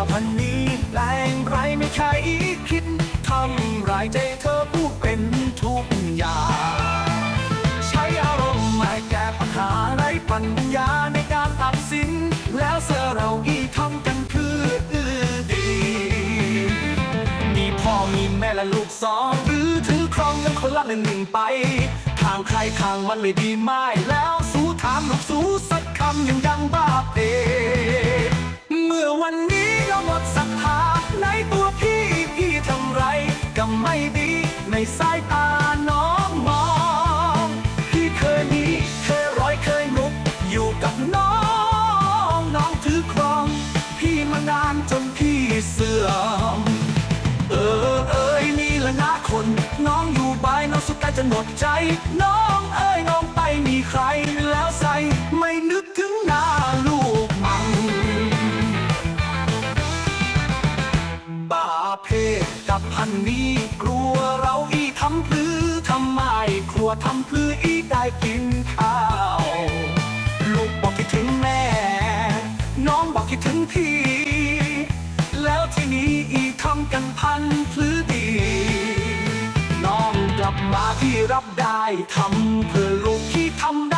าพันนี้แรงไรไม่ใช่คิดทำรายใจเธอพูดเป็นทุกอย่าง ใช้อารมณ์มาแก้ปัญหาไรปัญญาในการตัดสิน แล้วเสอเราอีทำกันคือดี มีพ่อมีแม่และลูกสองหรือถือครองกันคนละหนึ่งหนึ่งไปทางใครทางมันไม่ดีไม่แล้วสู้ถามลูกสู้สักคำยังยังบ้าเปเมื่อวันนี้ เราหมดศรัทธาในตัวพี่พี่ทำไรก็ไม่ดีในสายตาน้องมอง พี่เคยมีเคยร้อยเคยมุกอยู่กับน้องน้องถือครอง พี่มานานจนพี่เสื่อมเออเอ้ยนี่ละนะคน น้องอยู่บายน้องสุดใกล้จะหมดใจ น้องเอ้ยน้องไปมีใครแล้วใส่ เพศกับพันนี้กลัวเราอีทำพลือทำไมครัวทำพลืออีได้กินข้าว ลูกบอกคิดถึงแม่ น้องบอกคิดถึงพี่ แล้วทีนี้อีทำกันพันพลือดี น้องกลับมาพี่รับได้ทำเพื่อลูกที่ทำได้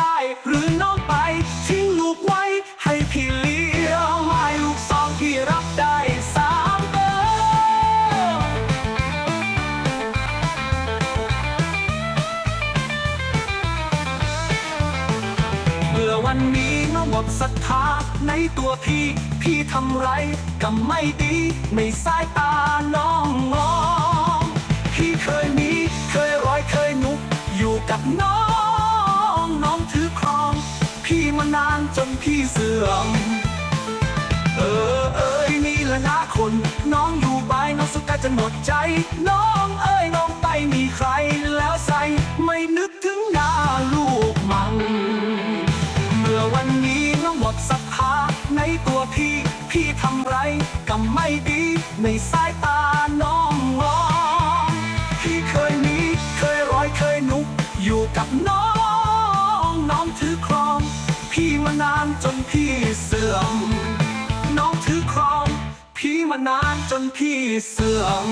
วันนี้น้อหมดศรัทธาในตัวพี่ พี่ทำไรก็ไม่ดี ไม่สายตาน้องมอง พี่เคยมีเคยร้อยเคยนุก อยู่กับน้อง น้องถือครอง พี่มานานจนพี่เสื่อม เออเอ้ยนี่ละนะคน น้องอยู่บายน้องสุดกาจะหมดใจ น้องเอ้ยน้องไปมีใครแล้วใส่ไม่นึก กับน้อง น้องถือครอง พี่มานานจนพี่เสื่อม น้องถือครอง พี่มานานจนพี่เสื่อม